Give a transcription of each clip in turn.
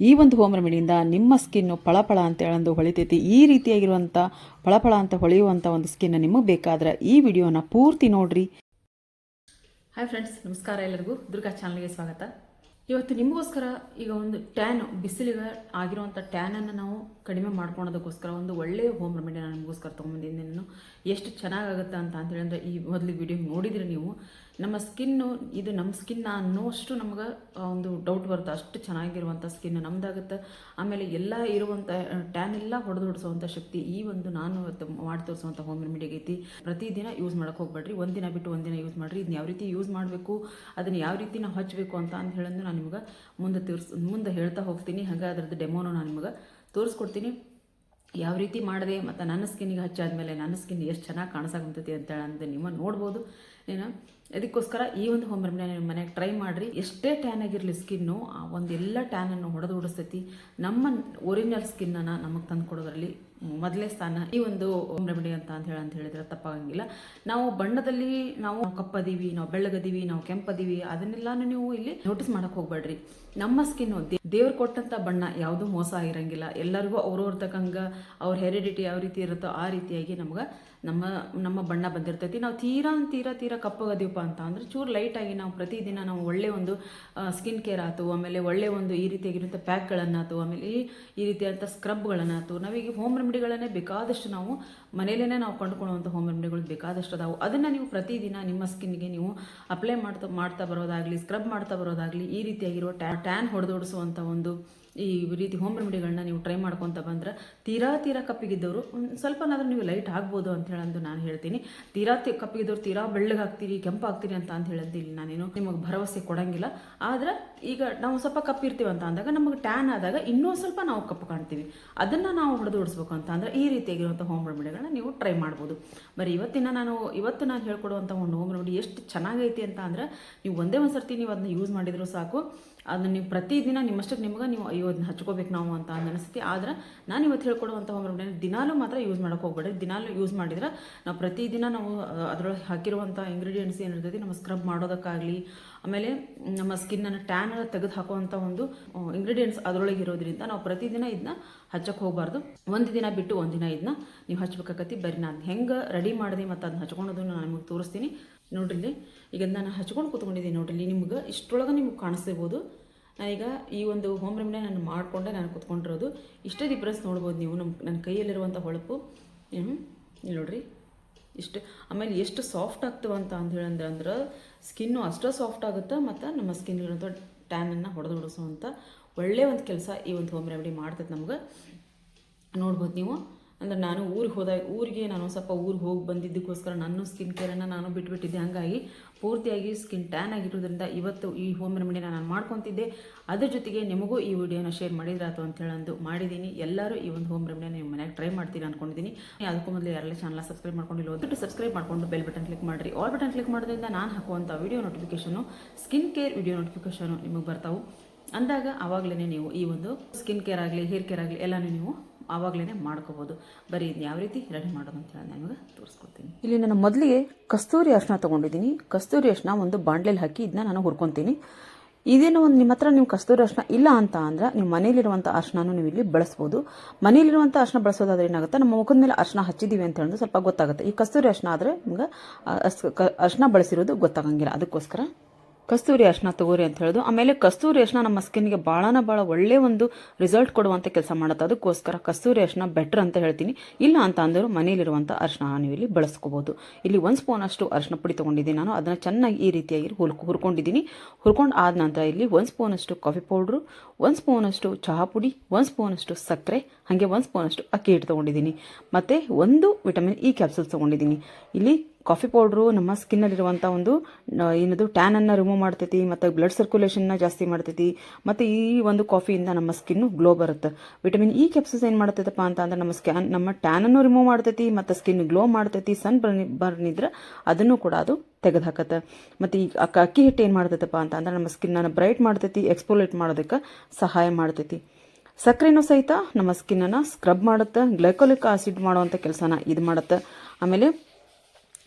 ಈ ಒಂದು ಹೋಮ್ ರೆಮಿಡಿಯಿಂದ ನಿಮ್ಮ ಸ್ಕಿನ್ನು ಪಳಪಳ ಅಂತ ಹೇಳಂದು ಹೊಳಿತೈತಿ. ಈ ರೀತಿಯಾಗಿರುವಂಥ ಪಳಪಳ ಅಂತ ಹೊಳೆಯುವಂಥ ಒಂದು ಸ್ಕಿನ್ನ ನಿಮಗೆ ಬೇಕಾದ್ರೆ ಈ ವಿಡಿಯೋನ ಪೂರ್ತಿ ನೋಡ್ರಿ. ಹಾಯ್ ಫ್ರೆಂಡ್ಸ್ ನಮಸ್ಕಾರ ಎಲ್ಲರಿಗೂ. ದುರ್ಗಾ ಚಾನಲ್ಗೆ ಸ್ವಾಗತ. ಇವತ್ತು ನಿಮಗೋಸ್ಕರ ಈಗ ಒಂದು ಟ್ಯಾನ್ ಬಿಸಿಲಿಗೆ ಆಗಿರುವಂಥ ಟ್ಯಾನನ್ನು ನಾವು ಕಡಿಮೆ ಮಾಡ್ಕೊಳೋದಕ್ಕೋಸ್ಕರ ಒಂದು ಒಳ್ಳೆಯ ಹೋಮ್ ರೆಮಿಡಿ ನಾನು ನಿಮಗೋಸ್ಕರ ತೊಗೊಂಬಂದಿದ್ದೀನಿ ನಾನು ಎಷ್ಟು ಚೆನ್ನಾಗಾಗುತ್ತೆ ಅಂತ ಅಂತ ಹೇಳಿದ್ರೆ ಈ ಮೊದಲು ವಿಡಿಯೋ ನೋಡಿದರೆ ನೀವು ನಮ್ಮ ಸ್ಕಿನ್ನು, ಇದು ನಮ್ಮ ಸ್ಕಿನ್ನ ಅನ್ನೋಷ್ಟು ನಮ್ಗೆ ಒಂದು ಡೌಟ್ ಬರುತ್ತೆ. ಅಷ್ಟು ಚೆನ್ನಾಗಿರುವಂಥ ಸ್ಕಿನ್ ನಮ್ದಾಗುತ್ತೆ. ಆಮೇಲೆ ಎಲ್ಲ ಇರುವಂಥ ಟ್ಯಾನ್ ಎಲ್ಲ ಹೊಡೆದು ಹೊಡಿಸುವಂಥ ಶಕ್ತಿ ಈ ಒಂದು ನಾನು ಇವತ್ತು ಮಾಡಿ ತೋರಿಸುವಂಥ ಹೋಮ್ ರೆಮಿಡಿ ಐತಿ. ಪ್ರತಿದಿನ ಯೂಸ್ ಮಾಡೋಕೆ ಹೋಗ್ಬೇಡ್ರಿ. ಒಂದಿನ ಬಿಟ್ಟು ಒಂದಿನ ಯೂಸ್ ಮಾಡಿರಿ. ಇದನ್ನ ಯಾವ ರೀತಿ ಯೂಸ್ ಮಾಡಬೇಕು, ಅದನ್ನು ಯಾವ ರೀತಿ ನಾವು ಹಚ್ಚಬೇಕು ಅಂತ ಅಂತ ಹೇಳೋದು ನಾನು ನಿಮ್ಗೆ ಮುಂದೆ ತೋರಿಸ್, ಮುಂದೆ ಹೇಳ್ತಾ ಹೋಗ್ತೀನಿ. ಹಾಗೆ ಅದ್ರದ್ದು ಡೆಮೋನು ನಾನು ನಿಮಗೆ ತೋರಿಸ್ಕೊಡ್ತೀನಿ. ಯಾವ ರೀತಿ ಮಾಡಿದೆ ಮತ್ತು ನನ್ನ ಸ್ಕಿನ್ನಿಗೆ ಹಚ್ಚಾದ್ಮೇಲೆ ನನ್ನ ಸ್ಕಿನ್ ಎಷ್ಟು ಚೆನ್ನಾಗಿ ಕಾಣಿಸಾಕಂತೈತಿ ಅಂತ ಅಂತ ನೀವು ನೋಡ್ಬೋದು. ಏನು? ಅದಕ್ಕೋಸ್ಕರ ಈ ಒಂದು ಹೋಮ್ ರೆಮಿಡಿ ನಿಮ್ಮ ಮನೆಗೆ ಟ್ರೈ ಮಾಡಿರಿ. ಎಷ್ಟೇ ಟ್ಯಾನ್ ಆಗಿರಲಿ ಸ್ಕಿನ್ನು ಆ ಒಂದು ಎಲ್ಲ ಟ್ಯಾನನ್ನು ಹೊಡೆದು ಹೊಡಿಸ್ತೈತಿ ನಮ್ಮ ಒರಿಜಿನಲ್ ಸ್ಕಿನ್ನನ್ನು ನಮಗೆ ತಂದು ಕೊಡೋದ್ರಲ್ಲಿ ಮೊದಲೇ ಸ್ಥಾನ ಈ ಒಂದು ಹೋಮ್ ರೆಮಿಡಿ ಅಂತ ಅಂತ ಹೇಳಿ ಅಂತ ಹೇಳಿದ್ರೆ ತಪ್ಪಾಗಂಗಿಲ್ಲ. ನಾವು ಬಣ್ಣದಲ್ಲಿ ನಾವು ಕಪ್ಪದೀವಿ, ನಾವು ಬೆಳ್ಳಗದೀವಿ, ನಾವು ಕೆಂಪದೀವಿ, ಅದನ್ನೆಲ್ಲಾನು ನೀವು ಇಲ್ಲಿ ನೋಟಿಸ್ ಮಾಡಕ್ ಹೋಗ್ಬೇಡ್ರಿ. ನಮ್ಮ ಸ್ಕಿನ್ ದೇವ್ರು ಕೊಟ್ಟಂತ ಬಣ್ಣ ಯಾವುದು ಮೋಸ ಆಗಿರಂಗಿಲ್ಲ. ಎಲ್ಲರಿಗೂ ಅವ್ರವ್ರ ತಕ್ಕಂಗ ಅವ್ರ ಹೆರಿಡಿಟಿ ಯಾವ ರೀತಿ ಇರುತ್ತೋ ಆ ರೀತಿಯಾಗಿ ನಮ್ಗೆ ನಮ್ಮ ನಮ್ಮ ಬಣ್ಣ ಬಂದಿರ್ತೈತಿ. ನಾವು ತೀರಾ ತೀರಾ ತೀರಾ ಕಪ್ಪಗದೀವಪ್ಪ ಅಂತ. ಅಂದ್ರೆ ಚೂರು ಲೈಟಾಗಿ ನಾವು ಪ್ರತಿದಿನ ನಾವು ಒಳ್ಳೆ ಒಂದು ಸ್ಕಿನ್ ಕೇರ್ ಆಯ್ತು ಆಮೇಲೆ ಒಳ್ಳೆ ಒಂದು ಈ ರೀತಿಯಾಗಿರುವಂಥ ಆಯ್ತು ಆಮೇಲೆ ಈ ರೀತಿಯಾದಂಥ ಆಯ್ತು ನಾವೀಗ ಹೋಮ್ ರೆಮಿಡಿಗಳನ್ನೇ ಬೇಕಾದಷ್ಟು ನಾವು ಮನೆಯಲ್ಲೇ ನಾವು ಕೊಂಡ್ಕೊಳ್ಳುವಂಥ ಹೋಮ್ ರೆಮಿಡಿಗಳು ಬೇಕಾದಷ್ಟು ಅದಾವು. ಅದನ್ನು ನೀವು ಪ್ರತಿದಿನ ನಿಮ್ಮ ಸ್ಕಿನ್ಗೆ ನೀವು ಅಪ್ಲೈ ಮಾಡ್ತಾ ಮಾಡ್ತಾ ಬರೋದಾಗಲಿ ಸ್ಕ್ರಬ್ ಮಾಡ್ತಾ ಬರೋದಾಗಲಿ ಈ ರೀತಿಯಾಗಿರುವ ಟ್ಯಾ ಟ್ಯಾನ್ ಹೊಡೆದೋಡಿಸುವಂಥ ಒಂದು ಈ ರೀತಿ ಹೋಮ್ ರೆಮಿಡಿಗಳನ್ನ ನೀವು ಟ್ರೈ ಮಾಡ್ಕೊತ ಬಂದ್ರೆ ತೀರಾ ತೀರಾ ಕಪ್ಪಿಗಿದ್ದವರು ಒಂದು ಸ್ವಲ್ಪನಾದರೂ ನೀವು ಲೈಟ್ ಆಗ್ಬೋದು ಅಂತ ಹೇಳಂದು ನಾನು ಹೇಳ್ತೀನಿ. ತೀರಾ ಕಪ್ಪಿಗಿದ್ದವ್ರು ತೀರಾ ಬೆಳ್ಳಗಾಗ್ತೀರಿ ಕೆಂಪಾಗ್ತೀರಿ ಅಂತ ಅಂತ ಹೇಳಂದು ಇಲ್ಲಿ ನಾನೇನು ನಿಮಗೆ ಭರವಸೆ ಕೊಡಂಗಿಲ್ಲ. ಆದ್ರೆ ಈಗ ನಾವು ಸ್ವಲ್ಪ ಕಪ್ಪಿರ್ತೀವಿ ಅಂತ ಅಂದಾಗ ನಮಗೆ ಟ್ಯಾನ್ ಆದಾಗ ಇನ್ನೂ ಸ್ವಲ್ಪ ನಾವು ಕಪ್ಪು ಕಾಣ್ತೀವಿ. ಅದನ್ನು ನಾವು ಹೊಡೆದು ಹೊಡಿಸ್ಬೇಕು ಅಂತ ಅಂದ್ರೆ ಈ ರೀತಿಯಾಗಿರುವಂಥ ಹೋಮ್ ರೆಮಿಡಿಗಳನ್ನ ನೀವು ಟ್ರೈ ಮಾಡ್ಬೋದು. ಬರೀ ಇವತ್ತಿನ ನಾನು, ಇವತ್ತು ನಾನು ಹೇಳ್ಕೊಡುವಂಥ ಒಂದು ಹೋಮ್ ರೆಮಿಡಿ ಎಷ್ಟು ಚೆನ್ನಾಗೈತಿ ಅಂತ ಅಂದ್ರೆ ನೀವು ಒಂದೇ ಒಂದು ಸರ್ತಿ ನೀವು ಅದನ್ನ ಯೂಸ್ ಮಾಡಿದರೂ ಸಾಕು. ಅದನ್ನ ನೀವು ಪ್ರತಿದಿನ ನಿಮ್ಮಷ್ಟಕ್ಕೆ ನಿಮಗೆ ನೀವು, ಅಯ್ಯೋ ಅದನ್ನ ಹಚ್ಕೋಬೇಕು ನಾವು ಅಂತ ಅನಿಸ್ತಿ ಆದ್ರೆ ನಾನು ಇವತ್ತು ಹೇಳ್ಕೊಡುವಂಥ ಹೋಮ್ ರೆಮಿಡಿ ದಿನಾಲೂ ಮಾತ್ರ ಯೂಸ್ ಮಾಡೋಕೆ ಹೋಗ್ಬೇಡಿ ದಿನಾಲೂ ಯೂಸ್ ಮಾಡಿದ್ರೆ ನಾವು ಪ್ರತಿದಿನ ನಾವು ಅದರೊಳಗೆ ಹಾಕಿರುವಂಥ ಇಂಗ್ರೀಡಿಯೆಂಟ್ಸ್ ಏನಿರ್ತೈತಿ ನಮ್ಮ ಸ್ಕ್ರಬ್ ಮಾಡೋದಕ್ಕಾಗಲಿ ಆಮೇಲೆ ನಮ್ಮ ಸ್ಕಿನ್ನನ್ನು ಟ್ಯಾನ್ ತೆಗೆದು ಹಾಕುವಂಥ ಒಂದು ಇಂಗ್ರೀಡಿಯೆಂಟ್ಸ್ ಅದರೊಳಗೆ ಇರೋದ್ರಿಂದ ನಾವು ಪ್ರತಿದಿನ ಇದನ್ನ ಹಚ್ಚಕ್ಕೆ ಹೋಗಬಾರ್ದು. ಒಂದು ದಿನ ಬಿಟ್ಟು ಒಂದು ದಿನ ಇದನ್ನ ನೀವು ಹಚ್ಬೇಕಾಗತ್ತಿ ಬರೀ ನಾನು ಹೆಂಗೆ ರೆಡಿ ಮಾಡಿದೆ ಮತ್ತು ಅದನ್ನ ಹಚ್ಕೊಳೋದನ್ನು ನಾನು ನಿಮಗೆ ತೋರಿಸ್ತೀನಿ. ನೋಡ್ರಿ. ಈಗ ನಾನು ಹಚ್ಕೊಂಡು ಕೂತ್ಕೊಂಡಿದ್ದೀನಿ ನೋಡ್ರಿ ನಿಮ್ಗೆ ಇಷ್ಟೊಳಗೆ ನಿಮ್ಗೆ ಕಾಣಿಸ್ತಿರ್ಬೋದು. ನಾನೀಗ ಈ ಒಂದು ಹೋಮ್ ರೆಮಿಡಿ ನಾನು ಮಾಡಿಕೊಂಡೆ ನಾನು ಕುತ್ಕೊಂಡಿರೋದು. ಇಷ್ಟೇ ಡಿಫ್ರೆನ್ಸ್ ನೋಡ್ಬೋದು ನೀವು ನಮ್ಮ ನನ್ನ ಕೈಯಲ್ಲಿರುವಂಥ ಹೊಳಪು. ನೋಡ್ರಿ. ಇಷ್ಟು ಆಮೇಲೆ ಎಷ್ಟು ಸಾಫ್ಟ್ ಆಗ್ತವೆ ಅಂತ ಹೇಳಂದ್ರೆ ಅಂದ್ರೆ ಸ್ಕಿನ್ನು ಅಷ್ಟೇ ಸಾಫ್ಟ್ ಆಗುತ್ತೆ ಮತ್ತು ನಮ್ಮ ಸ್ಕಿನ್ಗಿರುವಂಥ ಟ್ಯಾನನ್ನು ಹೊಡೆದು ಹೊಡಿಸುವಂಥ ಒಳ್ಳೆಯ ಒಂದು ಕೆಲಸ ಈ ಒಂದು ಹೋಮ್ ರೆಮಿಡಿ ಮಾಡ್ತೈತೆ ನಮ್ಗೆ. ನೋಡ್ಬೋದು ನೀವು. ಅಂದ್ರೆ ನಾನು ಊರಿಗೆ ಹೋದಾಗ, ಊರಿಗೆ ನಾನು ಸ್ವಲ್ಪ ಊರಿಗೆ ಹೋಗಿ ಬಂದಿದ್ದಕ್ಕೋಸ್ಕರ ನನ್ನ ಸ್ಕಿನ್ ಕೇರನ್ನು ನಾನು ಬಿಟ್ಬಿಟ್ಟಿದ್ದೆ. ಹಾಗಾಗಿ ಪೂರ್ತಿಯಾಗಿ ಸ್ಕಿನ್ ಟ್ಯಾನ್ ಆಗಿರೋದ್ರಿಂದ ಇವತ್ತು ಈ ಹೋಮ್ ರೆಮಿಡಿನ ನಾನು ಮಾಡ್ಕೊತಿದ್ದೆ. ಅದ್ರ ಜೊತೆಗೆ ನಿಮಗೂ ಈ ವಿಡಿಯೋನ ಶೇರ್ ಅಂತ ಅಂದು ಮಾಡಿದ್ದೀನಿ. ಎಲ್ಲರೂ ಈ ಒಂದು ಹೋಮ್ ರೆಮಿಡಿನ ನಿಮ್ಮ ಮನೆಯಾಗ ಟ್ರೈ ಮಾಡ್ತೀನಿ ಅನ್ಕೊಂಡಿದ್ದೀನಿ. ಅದಕ್ಕೂ ಮೊದಲು ಯಾರೆಲ್ಲ ಚಾನಲ್ ಸಬ್ಸ್ಕ್ರೈಬ್ ಮಾಡ್ಕೊಂಡಿಲ್ಲ ಒಂದು ಸಬ್ಸ್ಕ್ರೈಬ್ ಮಾಡ್ಕೊಂಡು ಬೆಲ್ ಬಟನ್ ಕ್ಲಿಕ್ ಮಾಡಿರಿ. ಆಲ್ ಬಟನ್ ಕ್ಲಿಕ್ ಮಾಡೋದ್ರಿಂದ ನಾನು ಹಾಕುವಂಥ video notification skin care video notification ನಿಮಗೆ ಬರ್ತಾವೆ. ಅಂದಾಗ ಆವಾಗಲೇ ನೀವು ಈ ಒಂದು ಸ್ಕಿನ್ ಕೇರ್ ಆಗಲಿ ಹೇರ್ ಕೇರ್ ಆಗಲಿ ಎಲ್ಲನೂ ನೀವು ಆವಾಗಲೇ ಮಾಡ್ಕೋಬೋದು. ಬರೀ ಇದು ಯಾವ ರೀತಿ ರೆಡಿ ಮಾಡೋದು ಅಂತ ಹೇಳಿ ನಿಮಗೆ ತೋರಿಸ್ಕೊಡ್ತೀನಿ. ಇಲ್ಲಿ ನಾನು ಮೊದಲಿಗೆ ಕಸ್ತೂರಿ ಅರ್ಶನ ತೊಗೊಂಡಿದ್ದೀನಿ. ಕಸ್ತೂರಿ ಅರ್ಶನ ಒಂದು ಬಾಂಡ್ಲೇಲಿ ಹಾಕಿ ಇದನ್ನ ನಾನು ಹುರ್ಕೊತೀನಿ. ಇದೇನೋ ಒಂದು ನಿಮ್ಮ ಹತ್ರ ನೀವು ಕಸ್ತೂರಿ ಅರ್ಶನ ಇಲ್ಲ ಅಂತ ಅಂದ್ರೆ ನೀವು ಮನೇಲಿರುವಂಥ ಅರ್ಶನೂ ನೀವು ಇಲ್ಲಿ ಬಳಸ್ಬೋದು. ಮನೇಲಿರುವಂಥ ಅರ್ಶನ ಬಳಸೋದಾದ್ರೆ ಏನಾಗುತ್ತೆ? ನಮ್ಮ ಮುಖದ ಮೇಲೆ ಅರ್ಶನ ಹಚ್ಚಿದ್ದೀವಿ ಅಂತ ಹೇಳಿದ್ರೆ ಸ್ವಲ್ಪ ಗೊತ್ತಾಗುತ್ತೆ. ಈ ಕಸ್ತೂರಿ ಅರ್ಶನ ಆದರೆ ನಿಮ್ಗೆ ಅರ್ಶನ ಬಳಸಿರೋದು ಗೊತ್ತಾಗಂಗಿಲ್ಲ. ಅದಕ್ಕೋಸ್ಕರ ಕಸ್ತೂರಿ ಅರ್ಶನ ತಗೋರಿ ಅಂತ ಹೇಳೋದು. ಆಮೇಲೆ ಕಸ್ತೂರಿ ಅರ್ಶನ ನಮ್ಮ ಸ್ಕಿನ್ಗೆ ಭಾಳನ ಭಾಳ ಒಳ್ಳೆ ಒಂದು ರಿಸಲ್ಟ್ ಕೊಡುವಂಥ ಕೆಲಸ ಮಾಡುತ್ತೆ. ಅದಕ್ಕೋಸ್ಕರ ಕಸ್ತೂರಿ ಅರ್ಶನ ಬೆಟ್ರ್ ಅಂತ ಹೇಳ್ತೀನಿ. ಇಲ್ಲ ಅಂತ ಅಂದರು ಮನೇಲಿರುವಂಥ ಅರ್ಶನ ನೀವು ಇಲ್ಲಿ ಬಳಸ್ಕೋಬೋದು. ಇಲ್ಲಿ ಒಂದು ಸ್ಪೂನ್ ಅಷ್ಟು ಅರ್ಶನ ಪುಡಿ ತೊಗೊಂಡಿದ್ದೀನಿ ನಾನು. ಅದನ್ನು ಚೆನ್ನಾಗಿ ಈ ರೀತಿಯಾಗಿ ಹುರ್ಕೊ, ಹುರ್ಕೊಂಡಿದ್ದೀನಿ. ಹುರ್ಕೊಂಡು ಆದ ನಂತರ ಇಲ್ಲಿ ಒಂದು ಸ್ಪೂನಷ್ಟು ಕಾಫಿ ಪೌಡ್ರು ಒಂದು ಸ್ಪೂನಷ್ಟು ಚಹಾ ಪುಡಿ, ಒಂದು ಸ್ಪೂನಷ್ಟು ಸಕ್ಕರೆ, ಹಾಗೆ ಒಂದು ಸ್ಪೂನಷ್ಟು ಅಕ್ಕಿ ಹಿಟ್ಟು ತೊಗೊಂಡಿದ್ದೀನಿ. ಮತ್ತು ಒಂದು ವಿಟಮಿನ್ ಇ ಕ್ಯಾಪ್ಸೂಲ್ ತೊಗೊಂಡಿದ್ದೀನಿ. ಇಲ್ಲಿ ಕಾಫಿ ಪೌಡ್ರು ನಮ್ಮ ಸ್ಕಿನ್ನಲ್ಲಿರುವಂಥ ಒಂದು ಏನದು ಟ್ಯಾನನ್ನು ರಿಮೂವ್ ಮಾಡ್ತೈತಿ, ಮತ್ತು ಬ್ಲಡ್ ಸರ್ಕ್ಯುಲೇಷನ್ನ ಜಾಸ್ತಿ ಮಾಡ್ತೈತಿ, ಮತ್ತು ಈ ಒಂದು ಕಾಫಿಯಿಂದ ನಮ್ಮ ಸ್ಕಿನ್ನು ಗ್ಲೋ ಬರುತ್ತೆ. ವಿಟಮಿನ್ ಇ ಕ್ಯಾಪ್ಸಸ್ ಏನು ಮಾಡ್ತೈತಪ್ಪ ಅಂತ ಅಂದ್ರೆ ನಮ್ಮ ಸ್ಕ್ಯಾನ್ ನಮ್ಮ ಟ್ಯಾನನ್ನು ರಿಮೂವ್ ಮಾಡ್ತೈತಿ, ಮತ್ತು ಸ್ಕಿನ್ ಗ್ಲೋ ಮಾಡ್ತೈತಿ ಸನ್ ಬರ್ನ್ ಬರ್ನ್ ಇದ್ರೆ ಅದನ್ನು ಕೂಡ ಅದು ತೆಗೆದು ಹಾಕತ್ತೆ ಮತ್ತು ಈ ಅಕ್ಕ ಹಿಟ್ಟು ಏನು ಮಾಡ್ತೈತಪ್ಪ ಅಂತ ಅಂದ್ರೆ ನಮ್ಮ ಸ್ಕಿನ್ನನ್ನು ಬ್ರೈಟ್ ಮಾಡ್ತೈತಿ ಎಕ್ಸ್ಪೋಲೇಟ್ ಮಾಡೋದಕ್ಕೆ ಸಹಾಯ ಮಾಡ್ತೈತಿ. ಸಕ್ಕರೆನೂ ಸಹಿತ ನಮ್ಮ ಸ್ಕಿನ್ನನ್ನು ಸ್ಕ್ರಬ್ ಮಾಡುತ್ತೆ ಗ್ಲೈಕೋಲಿಕ್ ಆಸಿಡ್ ಮಾಡುವಂಥ ಕೆಲಸನ ಇದು ಮಾಡುತ್ತೆ. ಆಮೇಲೆ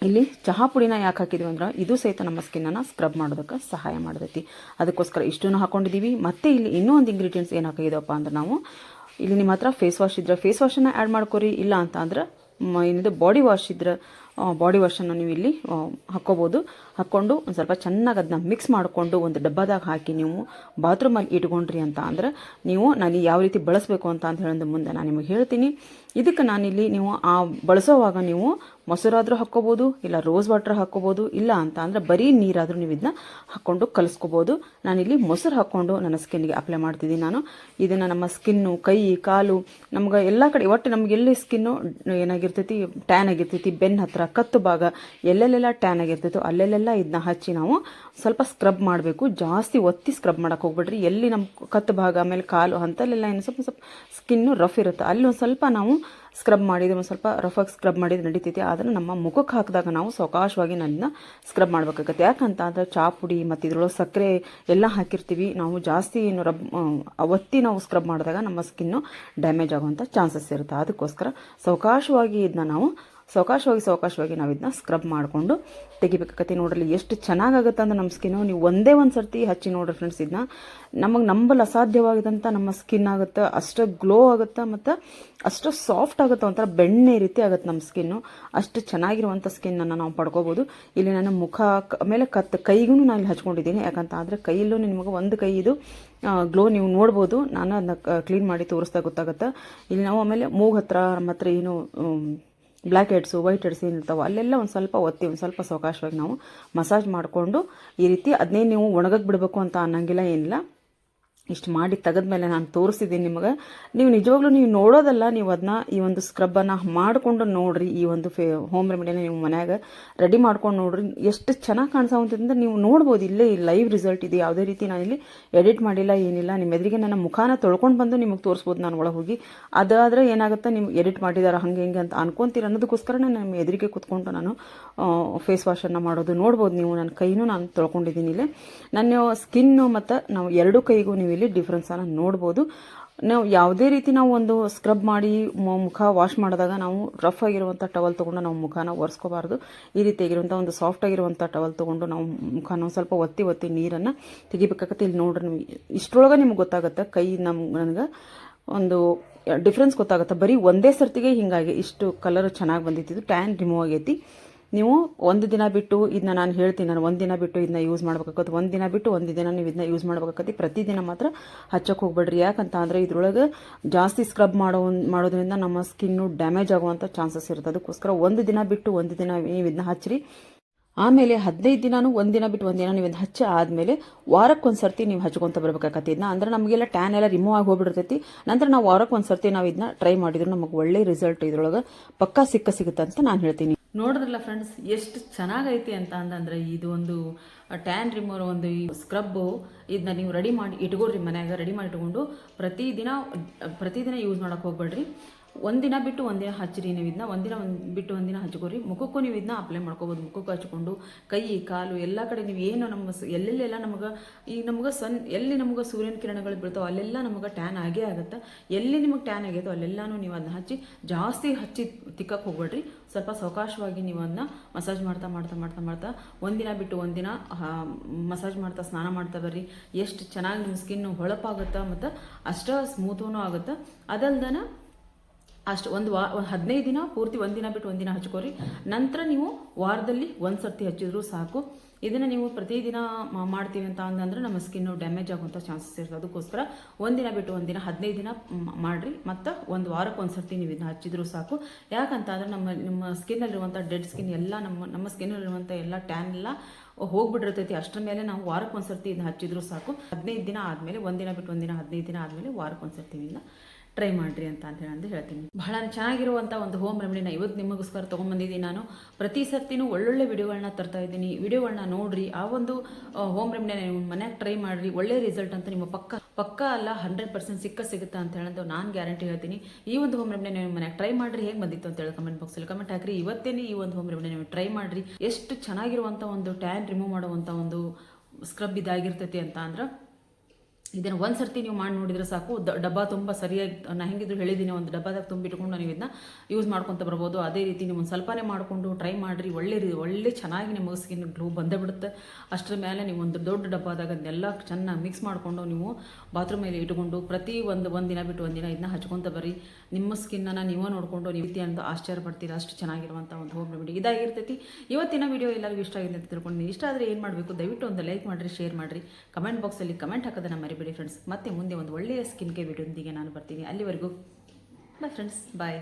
ಇಲ್ಲಿ ಚಹಾ ಪುಡಿನ ಯಾಕೆ ಹಾಕಿದ್ವಿ ಅಂದ್ರೆ ಇದು ಸಹಿತ ನಮ್ಮ ಸ್ಕಿನ್ನನ್ನು ಸ್ಕ್ರಬ್ ಮಾಡೋದಕ್ಕೆ ಸಹಾಯ ಮಾಡ್ತೈತಿ. ಅದಕ್ಕೋಸ್ಕರ ಇಷ್ಟನ್ನು ಹಾಕೊಂಡಿದ್ದೀವಿ ಮತ್ತು ಇಲ್ಲಿ ಇನ್ನೂ ಒಂದು ಇಂಗ್ರೀಡಿಯೆಂಟ್ಸ್ ಏನು ಹಾಕಿದವಪ್ಪ ಅಂದ್ರೆ ನಾವು ಇಲ್ಲಿ ನಿಮ್ಮ ಹತ್ರ ಫೇಸ್ ವಾಶ್ ಇದ್ರೆ ಫೇಸ್ ವಾಶನ್ನು ಆ್ಯಡ್ ಮಾಡ್ಕೊರಿ. ಇಲ್ಲ ಅಂತ ಅಂದ್ರೆ ಏನಿದೆ ಬಾಡಿ ವಾಶ್ ಇದ್ರೆ ಬಾಡಿ ವಾಶನ್ನು ನೀವು ಇಲ್ಲಿ ಹಾಕ್ಕೋಬೋದು ಹಾಕ್ಕೊಂಡು ಒಂದು ಸ್ವಲ್ಪ ಚೆನ್ನಾಗಿ ಅದನ್ನ ಮಿಕ್ಸ್ ಮಾಡಿಕೊಂಡು ಒಂದು ಡಬ್ಬದಾಗ ಹಾಕಿ ನೀವು ಬಾತ್ರೂಮಲ್ಲಿ ಇಟ್ಕೊಂಡ್ರಿ ಅಂತ ಅಂದ್ರೆ ನೀವು ನಾನು ಯಾವ ರೀತಿ ಬಳಸಬೇಕು ಅಂತ ಅಂತ ಹೇಳಿದ ಮುಂದೆ ನಾನು ನಿಮಗೆ ಹೇಳ್ತೀನಿ. ಇದಕ್ಕೆ ನಾನಿಲ್ಲಿ ನೀವು ಆ ಬಳಸೋವಾಗ ನೀವು ಮೊಸರಾದರೂ ಹಾಕ್ಕೋಬೋದು, ಇಲ್ಲ ರೋಸ್ ವಾಟರ್ ಹಾಕ್ಕೋಬೋದು, ಇಲ್ಲ ಅಂತ ಅಂದರೆ ಬರೀ ನೀರಾದರೂ ನೀವು ಇದನ್ನ ಹಾಕ್ಕೊಂಡು ಕಲಿಸ್ಕೋಬೋದು. ನಾನಿಲ್ಲಿ ಮೊಸರು ಹಾಕ್ಕೊಂಡು ನನ್ನ ಸ್ಕಿನ್ಗೆ ಅಪ್ಲೈ ಮಾಡ್ತಿದ್ದೀನಿ ನಾನು. ಇದನ್ನು ನಮ್ಮ ಸ್ಕಿನ್ನು ಕೈ, ಕಾಲು, ನಮ್ಗೆ ಎಲ್ಲ ಕಡೆ, ಒಟ್ಟು ನಮ್ಗೆ ಎಲ್ಲಿ ಸ್ಕಿನ್ನು ಏನಾಗಿರ್ತೈತಿ ಟ್ಯಾನ್ ಆಗಿರ್ತೈತಿ, ಬೆನ್ನ ಹತ್ರ, ಕತ್ತು ಭಾಗ, ಎಲ್ಲೆಲ್ಲೆಲ್ಲ ಟ್ಯಾನ್ ಆಗಿರ್ತೈತೋ, ಅಲ್ಲೆಲ್ಲೆಲ್ಲ ಇದನ್ನ ಹಚ್ಚಿ ನಾವು ಸ್ವಲ್ಪ ಸ್ಕ್ರಬ್ ಮಾಡಬೇಕು. ಜಾಸ್ತಿ ಒತ್ತಿ ಸ್ಕ್ರಬ್ ಮಾಡೋಕೆ ಹೋಗ್ಬಿಡ್ರಿ. ಎಲ್ಲಿ ನಮ್ಮ ಕತ್ತು ಭಾಗ, ಆಮೇಲೆ ಕಾಲು ಅಂತಲ್ಲೆಲ್ಲ ಏನು ಸ್ವಲ್ಪ ಸ್ವಲ್ಪ ಸ್ಕಿನ್ನು ರಫ್ ಇರುತ್ತೆ. ಅಲ್ಲಿ ಒಂದು ಸ್ವಲ್ಪ ನಾವು ಸ್ಕ್ರಬ್ ಮಾಡಿದ್ರೆ, ಒಂದು ಸ್ವಲ್ಪ ರಫಾಗಿ ಸ್ಕ್ರಬ್ ಮಾಡಿದ್ರೆ ನಡೀತೈತಿ. ಆದರೆ ನಮ್ಮ ಮುಖಕ್ಕೆ ಹಾಕಿದಾಗ ನಾವು ಸಾವಕಾಶವಾಗಿ ನನ್ನ ಸ್ಕ್ರಬ್ ಮಾಡಬೇಕಾಗತ್ತೆ. ಯಾಕಂತ ಅಂದರೆ ಚಾ ಪುಡಿ ಮತ್ತು ಇದ್ರೊಳಗೆ ಸಕ್ಕರೆ ಎಲ್ಲ ಹಾಕಿರ್ತೀವಿ. ನಾವು ಜಾಸ್ತಿ ಏನು ರಬ್ ಒತ್ತಿ ನಾವು ಸ್ಕ್ರಬ್ ಮಾಡಿದಾಗ ನಮ್ಮ ಸ್ಕಿನ್ನು ಡ್ಯಾಮೇಜ್ ಆಗುವಂಥ ಚಾನ್ಸಸ್ ಇರುತ್ತೆ. ಅದಕ್ಕೋಸ್ಕರ ಸಾವಕಾಶವಾಗಿ ಇದನ್ನ ನಾವು ಸಾವಕಾಶವಾಗಿ ಸಾವಕಾಶವಾಗಿ ನಾವು ಇದನ್ನ ಸ್ಕ್ರಬ್ ಮಾಡಿಕೊಂಡು ತೆಗಿಬೇಕಾಗತ್ತೆ. ನೋಡ್ರಲ್ಲಿ ಎಷ್ಟು ಚೆನ್ನಾಗಾಗುತ್ತೆ ಅಂದ್ರೆ ನಮ್ಮ ಸ್ಕಿನ್ನು ನೀವು ಒಂದೇ ಒಂದು ಸರ್ತಿ ಹಚ್ಚಿ ನೋಡ್ರಿ ಫ್ರೆಂಡ್ಸ್ ಇದನ್ನ ನಮಗೆ ನಂಬಲು ಅಸಾಧ್ಯವಾಗಿದಂಥ ನಮ್ಮ ಸ್ಕಿನ್ ಆಗುತ್ತೆ. ಅಷ್ಟು ಗ್ಲೋ ಆಗುತ್ತೆ ಮತ್ತು ಅಷ್ಟು ಸಾಫ್ಟ್ ಆಗುತ್ತೆ. ಒಂಥರ ಬೆಣ್ಣೆ ರೀತಿ ಆಗುತ್ತೆ ನಮ್ಮ ಸ್ಕಿನ್ನು ಅಷ್ಟು ಚೆನ್ನಾಗಿರುವಂಥ ಸ್ಕಿನ್ನನ್ನು ನಾವು ಪಡ್ಕೋಬೋದು. ಇಲ್ಲಿ ನನ್ನ ಮುಖ ಮೇಲೆ ಕತ್, ಕೈಗೂ ನಾನು ಇಲ್ಲಿ ಹಚ್ಕೊಂಡಿದ್ದೀನಿ. ಯಾಕಂತ ಆದರೆ ಕೈಯಲ್ಲೂ ನಿಮಗೆ ಒಂದು ಕೈ ಇದು ಗ್ಲೋ ನೀವು ನೋಡ್ಬೋದು. ನಾನು ಅದನ್ನ ಕ್ಲೀನ್ ಮಾಡಿ ತೋರಿಸ್ದಾಗ ಗೊತ್ತಾಗುತ್ತೆ. ಇಲ್ಲಿ ನಾವು ಆಮೇಲೆ ಮೂಗು ಹತ್ರ, ನಮ್ಮ ಹತ್ರ ಏನು ಬ್ಲ್ಯಾಕ್ ಹೆಡ್ಸು ವೈಟ್ ಹೆಡ್ಸ್ ಏನಿರ್ತಾವೆ ಅಲ್ಲೆಲ್ಲ ಒಂದು ಸ್ವಲ್ಪ ಒತ್ತಿ, ಒಂದು ಸ್ವಲ್ಪ ಸಾವಕಾಶವಾಗಿ ನಾವು ಮಸಾಜ್ ಮಾಡಿಕೊಂಡು ಈ ರೀತಿ ಅದನ್ನೇ ನೀವು ಒಣಗಕ್ಕೆ ಬಿಡಬೇಕು ಅಂತ ಅನ್ನಂಗಿಲ್ಲ ಏನಿಲ್ಲ. ಇಷ್ಟು ಮಾಡಿ ತೆಗೆದ್ಮೇಲೆ ನಾನು ತೋರಿಸಿದ್ದೀನಿ ನಿಮಗೆ. ನೀವು ನಿಜವಾಗ್ಲೂ ನೀವು ನೋಡೋದಲ್ಲ, ನೀವು ಅದನ್ನ ಈ ಒಂದು ಸ್ಕ್ರಬ್ಬನ್ನು ಮಾಡಿಕೊಂಡು ನೋಡ್ರಿ, ಈ ಒಂದು ಫೇ ಹೋಮ್ ರೆಮಿಡಿನ ನೀವು ಮನ್ಯಾಗ ರೆಡಿ ಮಾಡ್ಕೊಂಡು ನೋಡ್ರಿ. ಎಷ್ಟು ಚೆನ್ನಾಗಿ ಕಾಣಿಸೋವಂಥದ್ದು ನೀವು ನೋಡ್ಬೋದು, ಇಲ್ಲೇ ಲೈವ್ ರಿಸಲ್ಟ್ ಇದೆ, ಯಾವುದೇ ರೀತಿ ನಾನು ಇಲ್ಲಿ ಎಡಿಟ್ ಮಾಡಿಲ್ಲ, ಏನಿಲ್ಲ. ನಿಮ್ಮ ಎದುರಿಗೆ ನನ್ನ ಮುಖಾನ ತೊಳ್ಕೊಂಡು ಬಂದು ನಿಮಗೆ ತೋರಿಸ್ಬೋದು ನಾನು ಒಳಗೆ ಹೋಗಿ. ಅದಾದರೆ ಏನಾಗುತ್ತೆ ನಿಮ್ಗೆ ಎಡಿಟ್ ಮಾಡಿದಾರೆ, ಹಂಗೆ ಹಿಂಗೆ ಅಂತ ಅನ್ಕೊಂತೀರ ಅನ್ನೋದಕ್ಕೋಸ್ಕರ ನಾನು ನಿಮ್ಮ ಎದುರಿಗೆ ಕೂತ್ಕೊಂಡು ನಾನು ಫೇಸ್ ವಾಶನ್ನು ಮಾಡೋದು ನೋಡ್ಬೋದು. ನೀವು ನನ್ನ ಕೈನೂ ನಾನು ತೊಳ್ಕೊಂಡಿದ್ದೀನಿ ಇಲ್ಲಿ. ನನ್ನ ಸ್ಕಿನ್ನು ಮತ್ತು ನಾವು ಎರಡು ಕೈಗೂ ನೀವು ಇಲ್ಲಿ ಡಿಫ್ರೆನ್ಸನ್ನು ನೋಡ್ಬೋದು. ನಾವು ಯಾವುದೇ ರೀತಿ ನಾವು ಒಂದು ಸ್ಕ್ರಬ್ ಮಾಡಿ ಮುಖ ವಾಶ್ ಮಾಡಿದಾಗ ನಾವು ರಫ್ ಆಗಿರುವಂಥ ಟವಲ್ ತೊಗೊಂಡು ನಾವು ಮುಖನ ಒರೆಸ್ಕೋಬಾರ್ದು. ಈ ರೀತಿಯಾಗಿರುವಂಥ ಒಂದು ಸಾಫ್ಟ್ ಆಗಿರುವಂಥ ಟವಲ್ ತೊಗೊಂಡು ನಾವು ಮುಖನ ಸ್ವಲ್ಪ ಒತ್ತಿ ಒತ್ತಿ ನೀರನ್ನು ತೆಗಿಬೇಕಾಗತ್ತೆ. ಇಲ್ಲಿ ನೋಡ್ರಿ ಇಷ್ಟರೊಳಗೆ ನಿಮ್ಗೆ ಗೊತ್ತಾಗುತ್ತೆ. ಕೈ ನಮ್ಮ ನನಗೆ ಒಂದು ಡಿಫ್ರೆನ್ಸ್ ಗೊತ್ತಾಗುತ್ತೆ. ಬರೀ ಒಂದೇ ಸರ್ತಿಗೆ ಹಿಂಗಾಗಿ ಇಷ್ಟು ಕಲರ್ ಚೆನ್ನಾಗಿ ಬಂದಿತ್ತು. ಟ್ಯಾನ್ ರಿಮೂವ್ ಆಗೈತಿ. ನೀವು ಒಂದು ದಿನ ಬಿಟ್ಟು ಇದನ್ನ ನಾನು ಹೇಳ್ತೀನಿ, ನಾನು ಒಂದು ದಿನ ಬಿಟ್ಟು ಇದನ್ನ ಯೂಸ್ ಮಾಡ್ಬೇಕಾಗತ್ತೆ ಒಂದು ದಿನ ಬಿಟ್ಟು ಒಂದು ದಿನ ನೀವು ಇದನ್ನ ಯೂಸ್ ಮಾಡ್ಬೇಕಾಗತ್ತೆ ಪ್ರತಿದಿನ ಮಾತ್ರ ಹಚ್ಚಕ್ಕೆ ಹೋಗ್ಬೇಡ್ರಿ. ಯಾಕಂತ ಅಂದರೆ ಇದ್ರೊಳಗೆ ಜಾಸ್ತಿ ಸ್ಕ್ರಬ್ ಮಾಡೋ ಮಾಡೋದ್ರಿಂದ ನಮ್ಮ ಸ್ಕಿನ್ನು ಡ್ಯಾಮೇಜ್ ಆಗುವಂಥ ಚಾನ್ಸಸ್ ಇರುತ್ತೆ. ಅದಕ್ಕೋಸ್ಕರ ಒಂದು ದಿನ ಬಿಟ್ಟು ಒಂದು ದಿನ ನೀವು ಇದನ್ನ ಹಚ್ಚಿರಿ ಆಮೇಲೆ ಹದಿನೈದು ದಿನಾನು ಒಂದಿನ ಬಿಟ್ಟು ಒಂದಿನ ನೀವು ಇದನ್ನ ಹಚ್ಚ ಆದಮೇಲೆ ವಾರಕ್ಕೊಂದು ಸರ್ತಿ ನೀವು ಹಚ್ಕೊಂತ ಬರ್ಬೇಕಾಗತ್ತೆ ಇದನ್ನ ಅಂದ್ರೆ ನಮಗೆಲ್ಲ ಟ್ಯಾನ್ ಎಲ್ಲ ರಿಮೂವ್ ಆಗಿ ಹೋಗ್ಬಿಡ್ತೈತಿ ನಂತರ ನಾವು ವಾರಕ್ಕೊಂದು ಸರ್ತಿ ನಾವು ಇದನ್ನ ಟ್ರೈ ಮಾಡಿದ್ರು, ನಮಗೆ ಒಳ್ಳೆ ರಿಸಲ್ಟ್ ಇದ್ರೊಳಗೆ ಪಕ್ಕಾ ಸಿಕ್ಕ ಸಿಗುತ್ತೆ ಅಂತ ನಾನು ಹೇಳ್ತೀನಿ. ನೋಡಿದ್ರಲ್ಲ ಫ್ರೆಂಡ್ಸ್ ಎಷ್ಟು ಚೆನ್ನಾಗೈತಿ ಅಂತ ಅಂದ್ರೆ ಇದು ಒಂದು ಟ್ಯಾನ್ ರಿಮೂವರ್ ಒಂದು ಈ ಸ್ಕ್ರಬ್ಬು ಇದನ್ನ ನೀವು ರೆಡಿ ಮಾಡಿ ಇಟ್ಕೊಳ್ರಿ ಮನ್ಯಾಗ ರೆಡಿ ಮಾಡಿ ಇಟ್ಕೊಂಡು ಪ್ರತಿದಿನ ಪ್ರತಿದಿನ ಯೂಸ್ ಮಾಡಕ್ ಹೋಗ್ಬೇಡ್ರಿ. ಒಂದಿನ ಬಿಟ್ಟು ಒಂದಿನ ಹಚ್ಚಿರಿ, ನೀವು ಇದನ್ನ ಒಂದಿನ ಒಂದು ಬಿಟ್ಟು ಒಂದಿನ ಹಚ್ಕೋರಿ. ಮುಖಕ್ಕೂ ನೀವು ಇದನ್ನ ಅಪ್ಲೈ ಮಾಡ್ಕೋಬೋದು, ಮುಖಕ್ಕೆ ಹಚ್ಕೊಂಡು, ಕೈ, ಕಾಲು, ಎಲ್ಲ ಕಡೆ ನೀವು ಏನು ನಮ್ಮ ಎಲ್ಲೆಲ್ಲೆಲ್ಲ ನಮಗೆ ಈಗ ನಮ್ಗೆ ಸನ್, ಎಲ್ಲಿ ನಮ್ಗೆ ಸೂರ್ಯನ ಕಿರಣಗಳು ಬೀಳ್ತಾವೆ ಅಲ್ಲೆಲ್ಲ ನಮಗೆ ಟ್ಯಾನ್ ಆಗೇ ಆಗುತ್ತೆ. ಎಲ್ಲಿ ನಿಮಗೆ ಟ್ಯಾನ್ ಆಗೈತೋ ಅಲ್ಲೆಲ್ಲನೂ ನೀವು ಅದನ್ನ ಹಚ್ಚಿ, ಜಾಸ್ತಿ ಹಚ್ಚಿ ತಿಕ್ಕಕ್ಕೆ ಹೋಗ್ಬೇಡ್ರಿ. ಸ್ವಲ್ಪ ಸಾವಕಾಶವಾಗಿ ನೀವು ಅದನ್ನ ಮಸಾಜ್ ಮಾಡ್ತಾ ಮಾಡ್ತಾ ಮಾಡ್ತಾ ಮಾಡ್ತಾ, ಒಂದಿನ ಬಿಟ್ಟು ಒಂದಿನ ಮಸಾಜ್ ಮಾಡ್ತಾ, ಸ್ನಾನ ಮಾಡ್ತಾ ಬರ್ರಿ. ಎಷ್ಟು ಚೆನ್ನಾಗಿ ನಿಮ್ಮ ಸ್ಕಿನ್ ಹೊಳಪಾಗುತ್ತೆ ಮತ್ತು ಅಷ್ಟು ಸ್ಮೂತೂ ಆಗುತ್ತೆ. ಅದಲ್ದನ ಅಷ್ಟು ಒಂದು ವಾ, ಒಂದು ಹದಿನೈದು ದಿನ ಪೂರ್ತಿ ಒಂದಿನ ಬಿಟ್ಟು ಒಂದಿನ ಹಚ್ಕೋರಿ. ನಂತರ ನೀವು ವಾರದಲ್ಲಿ ಒಂದು ಸರ್ತಿ ಹಚ್ಚಿದ್ರು ಸಾಕು. ಇದನ್ನು ನೀವು ಪ್ರತಿದಿನ ಮಾಡ್ತೀವಿ ಅಂತ ಅಂದ್ರೆ ನಮ್ಮ ಸ್ಕಿನ್ನು ಡ್ಯಾಮೇಜ್ ಆಗುವಂಥ ಚಾನ್ಸಸ್ ಇರ್ತದೆ. ಅದಕ್ಕೋಸ್ಕರ ಒಂದಿನ ಬಿಟ್ಟು ಒಂದಿನ ಹದಿನೈದು ದಿನ ಮಾಡಿರಿ. ಮತ್ತು ಒಂದು ವಾರಕ್ಕೆ ಒಂದು ಸರ್ತಿ ನೀವು ಇದನ್ನ ಹಚ್ಚಿದ್ರು ಸಾಕು. ಯಾಕಂತ ಅಂದರೆ ನಮ್ಮ ನಿಮ್ಮ ಸ್ಕಿನ್ನಲ್ಲಿರುವಂಥ ಡೆಡ್ ಸ್ಕಿನ್ ಎಲ್ಲ ನಮ್ಮ ನಮ್ಮ ಸ್ಕಿನ್ನಲ್ಲಿರುವಂಥ ಎಲ್ಲ ಟ್ಯಾನ್ ಎಲ್ಲ ಹೋಗ್ಬಿಟ್ಟಿರ್ತೈತಿ. ಅಷ್ಟರ ಮೇಲೆ ನಾವು ವಾರಕ್ಕೆ ಒಂದು ಸರ್ತಿ ಇದನ್ನ ಹಚ್ಚಿದ್ರು ಸಾಕು. ಹದಿನೈದು ದಿನ ಆದಮೇಲೆ ಒಂದಿನ ಬಿಟ್ಟು ಒಂದಿನ ಹದಿನೈದು ದಿನ ಆದಮೇಲೆ ವಾರಕ್ಕೆ ಒಂದು ಸರ್ತಿ ಇದನ್ನ ಟ್ರೈ ಮಾಡ್ರಿ ಅಂತ ಅಂತ ಹೇಳಿ ಹೇಳ್ತೀನಿ. ಬಹಳ ಚೆನ್ನಾಗಿರುವಂಥ ಒಂದು ಹೋಮ್ ರೆಮಿಡಿನ ಇವತ್ತು ನಿಮಗೋಸ್ಕರ ತೊಗೊಂಬಂದಿದ್ದೀನಿ ನಾನು. ಪ್ರತಿ ಸರ್ತಿನೂ ಒಳ್ಳೊಳ್ಳೆ ವಿಡಿಯೋಗಳನ್ನ ತರ್ತಾ ಇದ್ದೀನಿ. ವಿಡಿಯೋಗಳನ್ನ ನೋಡ್ರಿ. ಆ ಒಂದು ಹೋಮ್ ರೆಮಿಡಿನ ನೀವು ಮನೆಯಾಗ ಟ್ರೈ ಮಾಡ್ರಿ. ಒಳ್ಳೆ ರಿಸಲ್ಟ್ ಅಂತ ನಿಮ್ಮ ಪಕ್ಕ ಪಕ್ಕ ಅಲ್ಲ ಹಂಡ್ರೆಡ್ ಪರ್ಸೆಂಟ್ ಸಿಕ್ಕ ಸಿಗುತ್ತಾ ಅಂತ ಹೇಳೋದು ನಾನು ಗ್ಯಾರಂಟಿ ಹೇಳ್ತೀನಿ. ಈ ಒಂದು ಹೋಮ್ ರೆಮಿಡಿನ ನೀವು ಮನೆಯಾಗ ಟ್ರೈ ಮಾಡ್ರಿ. ಹೇಗೆ ಬಂದಿತ್ತು ಅಂತ ಹೇಳಿ ಕಮೆಂಟ್ ಬಾಕ್ಸಲ್ಲಿ ಕಮೆಂಟ್ ಹಾಕ್ರಿ. ಇವತ್ತೇನೆ ಈ ಒಂದು ಹೋಮ್ ರೆಮಿಡಿನ ನೀವು ಟ್ರೈ ಮಾಡ್ರಿ. ಎಷ್ಟು ಚೆನ್ನಾಗಿರುವಂಥ ಒಂದು ಟ್ಯಾನ್ ರಿಮೂವ್ ಮಾಡುವಂಥ ಒಂದು ಸ್ಕ್ರಬ್ ಇದಾಗಿರ್ತೈತಿ ಅಂತ ಅಂದ್ರೆ ಇದನ್ನು ಒಂದು ಸರ್ತಿ ನೀವು ಮಾಡಿ ನೋಡಿದರೆ ಸಾಕು. ದ- ಡಬ್ಬ ತುಂಬ ಸರಿಯಾಗಿ ನಾನು ಹೆಂಗಿದ್ರು ಹೇಳಿದ್ದೀನಿ ಒಂದು ಡಬ್ಬದಾಗ ತುಂಬಿಟ್ಕೊಂಡು ನೀವು ಇದನ್ನ ಯೂಸ್ ಮಾಡ್ಕೊತ ಬರ್ಬೋದು. ಅದೇ ರೀತಿ ನೀವು ಒಂದು ಸ್ವಲ್ಪನೇ ಮಾಡಿಕೊಂಡು ಟ್ರೈ ಮಾಡಿರಿ. ಒಳ್ಳೆ ಒಳ್ಳೆ ಚೆನ್ನಾಗಿ ನಿಮ್ಮ ಸ್ಕಿನ್ ಗ್ಲೋ ಬಂದೇ ಬಿಡುತ್ತೆ. ಅಷ್ಟರ ಮೇಲೆ ನೀವು ಒಂದು ದೊಡ್ಡ ಡಬ್ಬಾದಾಗ ಅದನ್ನೆಲ್ಲ ಚೆನ್ನಾಗಿ ಮಿಕ್ಸ್ ಮಾಡಿಕೊಂಡು ನೀವು ಬಾತ್ರೂಮ್ ಮೇಲೆ ಇಟ್ಕೊಂಡು ಪ್ರತಿ ಒಂದು ಒಂದು ದಿನ ಬಿಟ್ಟು ಒಂದು ದಿನ ಇದನ್ನ ಹಚ್ಕೊತ ಬರ್ರಿ. ನಿಮ್ಮ ಸ್ಕಿನ್ನನ್ನು ನೀವೇ ನೋಡಿಕೊಂಡು ನೀವು ರೀತಿ ಅಂತ ಆಶ್ಚರ್ಯ ಪಡ್ತೀರಾ ಅಷ್ಟು ಚೆನ್ನಾಗಿರುವಂಥ ಒಂದು ಹೋಮ್ ರೆಮಿಡಿ ಇದಾಗಿರ್ತೈತಿ ಇವತ್ತಿನ ವಿಡಿಯೋ ಎಲ್ಲರಿಗೂ ಇಷ್ಟ ಆಗಿದೆ ಅಂತ ತಿಳ್ಕೊಂಡು. ಇಷ್ಟ ಆದರೆ ಏನು ಮಾಡಬೇಕು? ದಯವಿಟ್ಟು ಒಂದು ಲೈಕ್ ಮಾಡಿರಿ ಶೇರ್ ಮಾಡಿರಿ. ಕಮೆಂಟ್ ಬಾಕ್ಸಲ್ಲಿ ಕಮೆಂಟ್ ಹಾಕೋದನ್ನ ಮರಿಬೇಡಿ ಫ್ರೆಂಡ್ಸ್ ಮತ್ತೆ ಮುಂದೆ ಒಂದು ಒಳ್ಳೆಯ ಸ್ಕಿನ್ ಕೇರ್ ವಿಡಿಯೋದೊಂದಿಗೆ ನಾನು ಬರ್ತೀನಿ. ಅಲ್ಲಿವರೆಗೂ ಬಾಯ್ ಫ್ರೆಂಡ್ಸ್ ಬಾಯ್